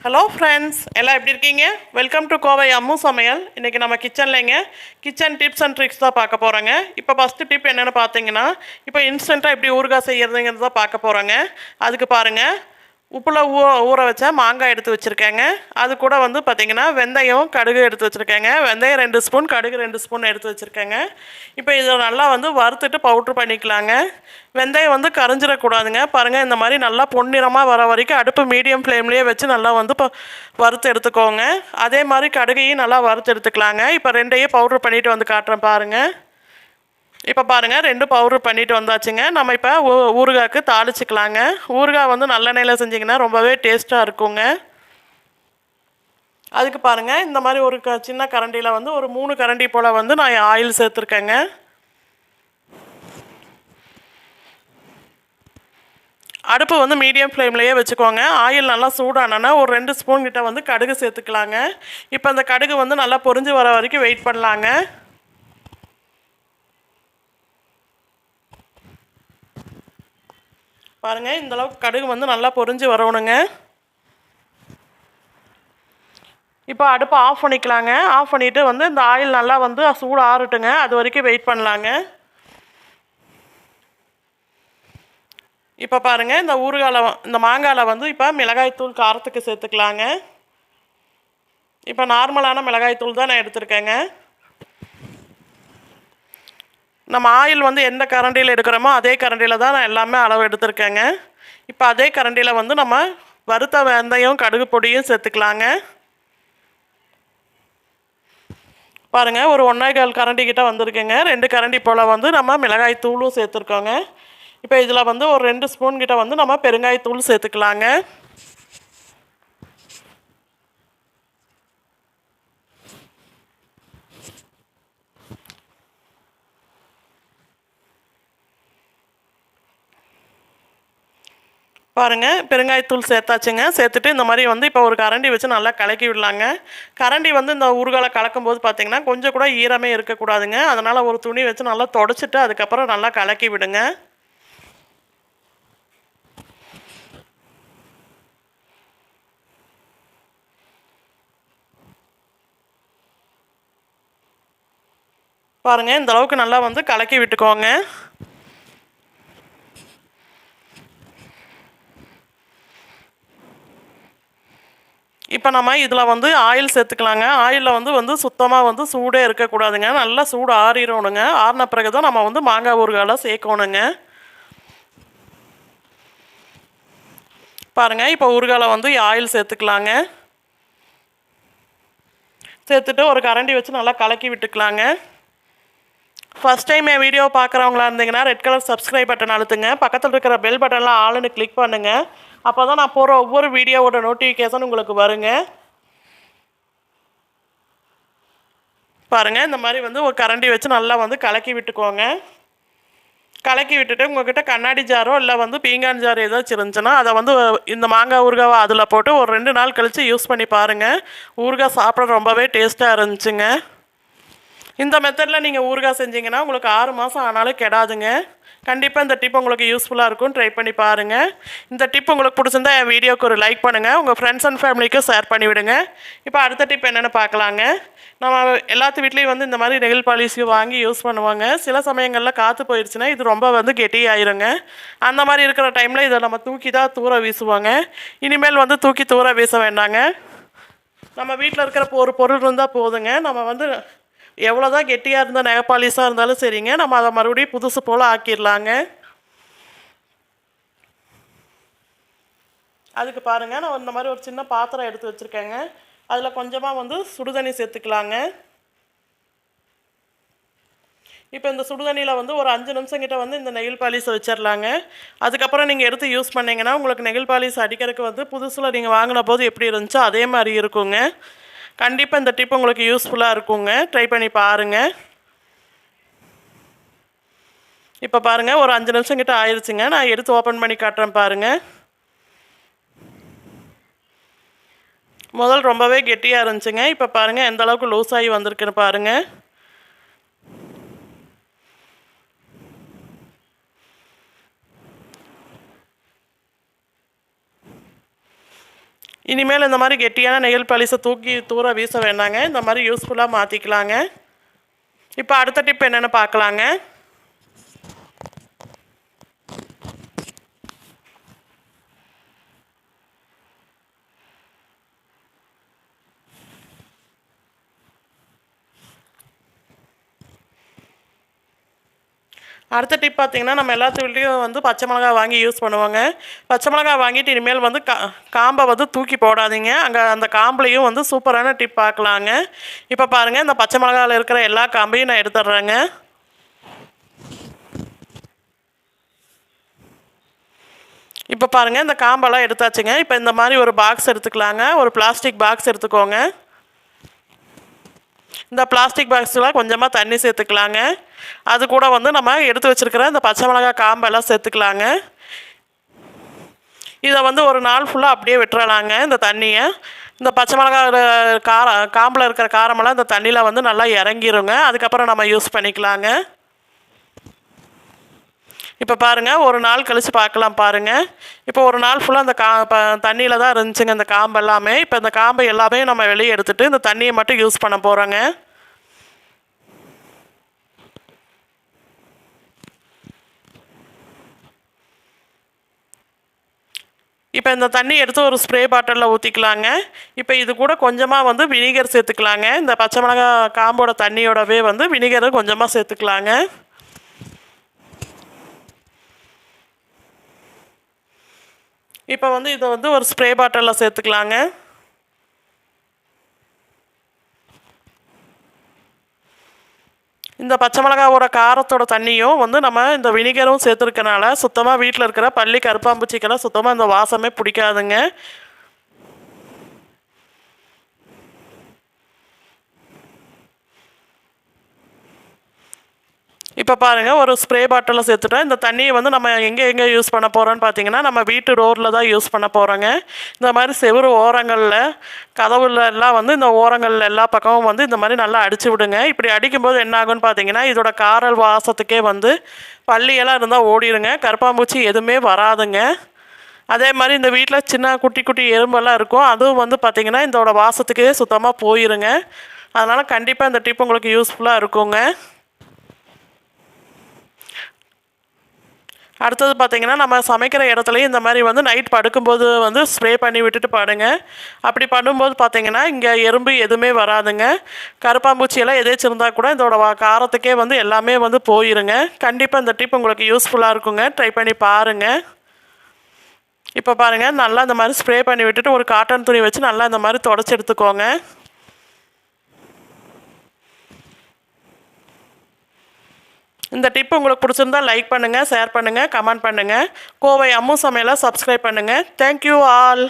Hello friends எல்லாம் எப்படி இருக்கீங்க? வெல்கம் டு கோவை அம்மு சமையல் இன்றைக்கி நம்ம கிச்சன்லேங்க கிச்சன் டிப்ஸ் அண்ட் ட்ரிக்ஸ் தான் பார்க்க போகிறோங்க இப்போ ஃபஸ்ட்டு டிப் என்னென்னு பார்த்தீங்கன்னா இப்போ இன்ஸ்டண்ட்டாக எப்படி ஊறுகாய் செய்கிறதுங்கிறது தான் பார்க்க போகிறோங்க அதுக்கு பாருங்கள் உப்பில் ஊ ஊற வச்ச மாங்காய் எடுத்து வச்சுருக்கேங்க. அது கூட வந்து பார்த்திங்கன்னா வெந்தயம் கடுகு எடுத்து வச்சுருக்கேங்க. வெந்தயம் ரெண்டு ஸ்பூன் கடுகு ரெண்டு ஸ்பூன் எடுத்து வச்சுருக்கேங்க. இப்போ இதை நல்லா வந்து வறுத்துட்டு பவுட்ரு பண்ணிக்கலாங்க. வெந்தயம் வந்து கரைஞ்சிடக்கூடாதுங்க. பாருங்கள் இந்த மாதிரி நல்லா பொன்னிறமாக வர வரைக்கும் அடுப்பு மீடியம் ஃப்ளேம்லேயே வச்சு நல்லா வந்து இப்போ வறுத்து எடுத்துக்கோங்க. அதே மாதிரி கடுகையும் நல்லா வறுத்து எடுத்துக்கலாங்க. இப்போ ரெண்டையும் பவுட்ரு பண்ணிவிட்டு வந்து காட்டுறேன் பாருங்கள் இப்போ பாருங்கள் ரெண்டு பவுடர் பண்ணிட்டு வந்தாச்சுங்க. நம்ம இப்போ ஊ ஊறுகாய்க்கு தாளிச்சிக்கலாங்க. ஊறுகாய் வந்து நல்லெண்ணெயில் செஞ்சிங்கன்னா ரொம்பவே டேஸ்ட்டாக இருக்குங்க. அதுக்கு பாருங்கள் இந்த மாதிரி ஒரு க சின்ன கரண்டியில் வந்து ஒரு மூணு கரண்டி போல் வந்து நான் ஆயில் சேர்த்துருக்கேங்க. அடுப்பு வந்து மீடியம் ஃப்ளேம்லேயே வச்சுக்கோங்க. ஆயில் நல்லா சூடானோன்னா ஒரு ரெண்டு ஸ்பூன் கிட்ட வந்து கடுகு சேர்த்துக்கலாங்க. இப்போ அந்த கடுகு வந்து நல்லா பொரிஞ்சு வர வரைக்கும் வெயிட் பண்ணலாங்க. பாருங்கள் இந்த அளவுக்கு கடுகு வந்து நல்லா பொரிஞ்சு வரணுங்க. இப்போ அடுப்பை ஆஃப் பண்ணிக்கலாங்க. ஆஃப் பண்ணிவிட்டு வந்து இந்த ஆயில் நல்லா வந்து சூடு ஆறட்டுங்க. அது வரைக்கும் வெயிட் பண்ணலாங்க. இப்போ பாருங்கள் இந்த ஊறுகால இந்த மாங்காயில் வந்து இப்போ மிளகாய்த்தூள் காரத்துக்கு சேர்த்துக்கலாங்க. இப்போ நார்மலான மிளகாய்த்தூள் தான் நான் எடுத்திருக்கேங்க. நம்ம ஆயில் வந்து எந்த கரண்டியில் எடுக்கிறோமோ அதே கரண்டியில் தான் நான் எல்லாமே அளவு எடுத்திருக்கேங்க. இப்போ அதே கரண்டியில் வந்து நம்ம வறுத்த வெந்தயம் கடுகு பொடியும் சேர்த்துக்கலாங்க. பாருங்கள் ஒரு ஒன்றேகால் கரண்டி கிட்டே வந்திருக்குங்க. ரெண்டு கரண்டி போல் வந்து நம்ம மிளகாய் தூளும் சேர்த்துருக்கோங்க. இப்போ இதில் வந்து ஒரு ரெண்டு ஸ்பூன் கிட்ட வந்து நம்ம பெருங்காய் தூள் சேர்த்துக்கலாங்க. பாருங்கள் பெருங்காயத்தூள் சேர்த்தாச்சுங்க. சேர்த்துட்டு இந்த மாதிரி வந்து இப்போ ஒரு கரண்டி வச்சு நல்லா கலக்கி விடலாங்க. கரண்டி வந்து இந்த ஊறுகாலை கலக்கும் போது பார்த்தீங்கன்னா கொஞ்சம் கூட ஈரமே இருக்கக்கூடாதுங்க. அதனால் ஒரு துணி வச்சு நல்லா தொடச்சிட்டு அதுக்கப்புறம் நல்லா கலக்கி விடுங்க. பாருங்கள் இந்த அளவுக்கு நல்லா வந்து கலக்கி விட்டுக்கோங்க. இப்போ நம்ம இதில் வந்து ஆயில் சேர்த்துக்கலாங்க. ஆயிலில் வந்து வந்து சுத்தமாக வந்து சூடே இருக்கக்கூடாதுங்க. நல்லா சூடு ஆறிடணுங்க. ஆறின பிறகு தான் நம்ம வந்து மாங்காய் ஊறுகாலாம் சேர்க்கணுங்க. பாருங்கள் இப்போ ஊறுகாயில் வந்து ஆயில் சேர்த்துக்கலாங்க. சேர்த்துட்டு ஒரு கரண்டி வச்சு நல்லா கலக்கி விட்டுக்கலாங்க. ஃபஸ்ட் டைம் என் வீடியோ பார்க்குறவங்களா இருந்தீங்கன்னா ரெட் கலர் சப்ஸ்கிரைப் பட்டன் அழுத்துங்க. பக்கத்தில் இருக்கிற பெல் பட்டன்லாம் ஆளுன்னு கிளிக் பண்ணுங்கள் அப்போ தான் நான் போகிற ஒவ்வொரு வீடியோவோட நோட்டிஃபிகேஷன் உங்களுக்கு வருங்க. பாருங்கள் இந்த மாதிரி வந்து ஒரு கரண்டி வச்சு நல்லா வந்து கலக்கி விட்டுக்கோங்க. கலக்கி விட்டுட்டு உங்கள்கிட்ட கண்ணாடி ஜாரோ இல்லை வந்து பீங்கான் ஜார் ஏதாச்சும் இருந்துச்சுன்னா அதை வந்து இந்த மாங்காய் ஊறுகாவை அதில் போட்டு ஒரு ரெண்டு நாள் கழித்து யூஸ் பண்ணி பாருங்கள் ஊறுகாய் சாப்பிட ரொம்பவே டேஸ்ட்டாக இருந்துச்சுங்க. இந்த மெத்தடில் நீங்கள் ஊறுகாய் செஞ்சீங்கன்னா உங்களுக்கு ஆறு மாதம் ஆனாலும் கெடாதுங்க. கண்டிப்பாக இந்த டிப் உங்களுக்கு யூஸ்ஃபுல்லாக இருக்கும். ட்ரை பண்ணி பாருங்கள் இந்த டிப் உங்களுக்கு பிடிச்சிருந்தா என் வீடியோக்கு ஒரு லைக் பண்ணுங்கள் உங்கள் ஃப்ரெண்ட்ஸ் அண்ட் ஃபேமிலிக்கும் ஷேர் பண்ணிவிடுங்க இப்போ அடுத்த டிப் என்னென்னு பார்க்கலாங்க. நம்ம எல்லாத்து வீட்லேயும் வந்து இந்த மாதிரி நெகில் பாலிசியும் வாங்கி யூஸ் பண்ணுவாங்க. சில சமயங்களில் காற்று போயிடுச்சுன்னா இது ரொம்ப வந்து கெட்டி ஆயிருங்க. அந்த மாதிரி இருக்கிற டைமில் இதை நம்ம தூக்கி தான் தூர வீசுவாங்க. இனிமேல் வந்து தூக்கி தூர வீச வேண்டாங்க. நம்ம வீட்டில் இருக்கிற ஒரு பொருள் இருந்தால் போதுங்க. நம்ம வந்து எவ்வளோ தான் கெட்டியாக இருந்தால் நெகப்பாலிஸாக இருந்தாலும் சரிங்க. நம்ம அதை மறுபடியும் புதுசு போல் ஆக்கிடலாங்க. அதுக்கு பாருங்கள் நான் இந்த மாதிரி ஒரு சின்ன பாத்திரம் எடுத்து வச்சுருக்கேங்க. அதில் கொஞ்சமாக வந்து சுடுதண்ணி சேர்த்துக்கலாங்க. இப்போ இந்த சுடுதண்ணியில் வந்து ஒரு அஞ்சு நிமிஷம் கிட்ட வந்து இந்த நெகில் பாலிஸை வச்சிடலாங்க அதுக்கப்புறம் நீங்கள் எடுத்து யூஸ் பண்ணிங்கன்னா உங்களுக்கு நெகில் பாலிஸ் அடிக்கிறதுக்கு வந்து புதுசில் நீங்கள் வாங்கின போது எப்படி இருந்துச்சோ அதே மாதிரி இருக்குங்க. கண்டிப்பாக இந்த டிப் உங்களுக்கு யூஸ்ஃபுல்லாக இருக்குங்க. ட்ரை பண்ணி பாருங்கள் இப்போ பாருங்கள் ஒரு அஞ்சு நிமிஷம் கிட்ட ஆயிடுச்சுங்க நான் எடுத்து ஓப்பன் பண்ணி காட்டுறேன் பாருங்கள் முதல் ரொம்பவே கெட்டியாக இருந்துச்சுங்க. இப்போ பாருங்கள் எந்த அளவுக்கு லூஸ் ஆகி வந்திருக்குன்னு பாருங்கள் இனிமேல் இந்த மாதிரி கெட்டியான நெயில் பழிசை தூக்கி தூர வீச வேண்டாங்க. இந்த மாதிரி யூஸ்ஃபுல்லாக மாற்றிக்கலாங்க இப்போ அடுத்த டிப் என்னென்னு பார்க்கலாங்க. அடுத்த டிப் பார்த்தீங்கன்னா நம்ம எல்லாத்து வீட்லேயும் வந்து பச்சை மிளகா வாங்கி யூஸ் பண்ணுவாங்க. பச்சை மிளகா வாங்கிட்டு இனிமேல் வந்து கா காம்பை வந்து தூக்கி போடாதீங்க. அங்கே அந்த காம்புலையும் வந்து சூப்பரான டிப் பார்க்கலாங்க இப்போ பாருங்கள் இந்த பச்சை மிளகாவில் இருக்கிற எல்லா காம்பையும் நான் எடுத்துடுறேங்க. இப்போ பாருங்கள் இந்த காம்பெல்லாம் எடுத்தாச்சுங்க. இப்போ இந்த மாதிரி ஒரு பாக்ஸ் எடுத்துக்கலாங்க. ஒரு பிளாஸ்டிக் பாக்ஸ் எடுத்துக்கோங்க. இந்த பிளாஸ்டிக் பாக்ஸில் கொஞ்சமாக தண்ணி சேர்த்துக்கலாங்க. அது கூட வந்து நம்ம எடுத்து வச்சுருக்கிற இந்த பச்சை மிளகாய் காம்பெல்லாம் சேர்த்துக்கலாங்க. இதை வந்து ஒரு நாள் ஃபுல்லாக அப்படியே விட்டுறலாங்க இந்த தண்ணியை. இந்த பச்சை மிளகாய் காரம் காம்பில் இருக்கிற காரமெல்லாம் இந்த தண்ணியில் வந்து நல்லா இறங்கிருங்க. அதுக்கப்புறம் நம்ம யூஸ் பண்ணிக்கலாங்க. இப்போ பாருங்கள் ஒரு நாள் கழித்து பார்க்கலாம் பாருங்கள் இப்போ ஒரு நாள் ஃபுல்லாக அந்த கா ப தண்ணியில் தான் இருந்துச்சுங்க இந்த காம்பு எல்லாமே. இப்போ இந்த காம்பை எல்லாமே நம்ம வெளியே எடுத்துகிட்டு இந்த தண்ணியை மட்டும் யூஸ் பண்ண போகிறோங்க இப்போ இந்த தண்ணி எடுத்து ஒரு ஸ்ப்ரே பாட்டிலில் ஊற்றிக்கலாங்க இப்போ இது கூட கொஞ்சமாக வந்து வினிகர் சேர்த்துக்கலாங்க. இந்த பச்சை மிளகா காம்போட தண்ணியோடவே வந்து வினிகரை கொஞ்சமாக சேர்த்துக்கலாங்க. இப்போ வந்து இதை வந்து ஒரு ஸ்ப்ரே பாட்டிலில் சேர்த்துக்கலாங்க. இந்த பச்சை மிளகாவோட காரத்தோட தண்ணியும் வந்து நம்ம இந்த வினிகரும் சேர்த்துருக்கனால சுத்தமாக வீட்டில் இருக்கிற பள்ளி கருப்பாம்பூச்சிக்கெல்லாம் சுத்தமாக இந்த வாசமே பிடிக்காதுங்க. இப்போ பாருங்கள் ஒரு ஸ்ப்ரே பாட்டிலில் சேர்த்துட்டோம் இந்த தண்ணியை வந்து நம்ம எங்கே எங்கே யூஸ் பண்ண போகிறோன்னு பார்த்தீங்கன்னா நம்ம வீட்டு ரோரில் தான் யூஸ் பண்ண போகிறோங்க இந்த மாதிரி செவரு ஓரங்களில் கதவுல எல்லாம் வந்து இந்த ஓரங்களில் எல்லா பக்கமும் வந்து இந்த மாதிரி நல்லா அடித்து விடுங்க. இப்படி அடிக்கும்போது என்ன ஆகுன்னு பார்த்தீங்கன்னா இதோட காரல் வாசத்துக்கே வந்து பள்ளியெல்லாம் இருந்தால் ஓடிடுங்க கருப்பாம்பூச்சி எதுவுமே வராதுங்க. அதே மாதிரி இந்த வீட்டில் சின்ன குட்டி குட்டி எறும்பெல்லாம் இருக்கும். அதுவும் வந்து பார்த்திங்கன்னா இதோட வாசத்துக்கே சுத்தமாக போயிருங்க. அதனால் கண்டிப்பாக இந்த டிப் உங்களுக்கு யூஸ்ஃபுல்லாக இருக்குங்க. அடுத்தது பார்த்திங்கன்னா நம்ம சமைக்கிற இடத்துலையும் இந்த மாதிரி வந்து நைட் படுக்கும்போது வந்து ஸ்ப்ரே பண்ணி விட்டுட்டு படுங்க. அப்படி பண்ணும்போது பார்த்திங்கன்னா இங்கே எறும்பு எதுவுமே வராதுங்க. கருப்பாம்பூச்சியெல்லாம் எதாச்சும் இருந்தால் கூட இதோட காரத்துக்கே வந்து எல்லாமே வந்து போயிருங்க. கண்டிப்பாக இந்த டிப் உங்களுக்கு யூஸ்ஃபுல்லாக இருக்குங்க. ட்ரை பண்ணி பாருங்கள் இப்போ பாருங்கள் நல்லா இந்த மாதிரி ஸ்ப்ரே பண்ணி விட்டுட்டு ஒரு காட்டன் துணி வச்சு நல்லா இந்த மாதிரி தொடச்சி எடுத்துக்கோங்க. இந்த டிப் உங்களுக்கு பிடிச்சிருந்தா லைக் பண்ணுங்கள் ஷேர் பண்ணுங்கள் கமெண்ட் பண்ணுங்கள் கோவை அம்மு சமையலை சப்ஸ்கிரைப் பண்ணுங்கள் தேங்க்யூ ஆல்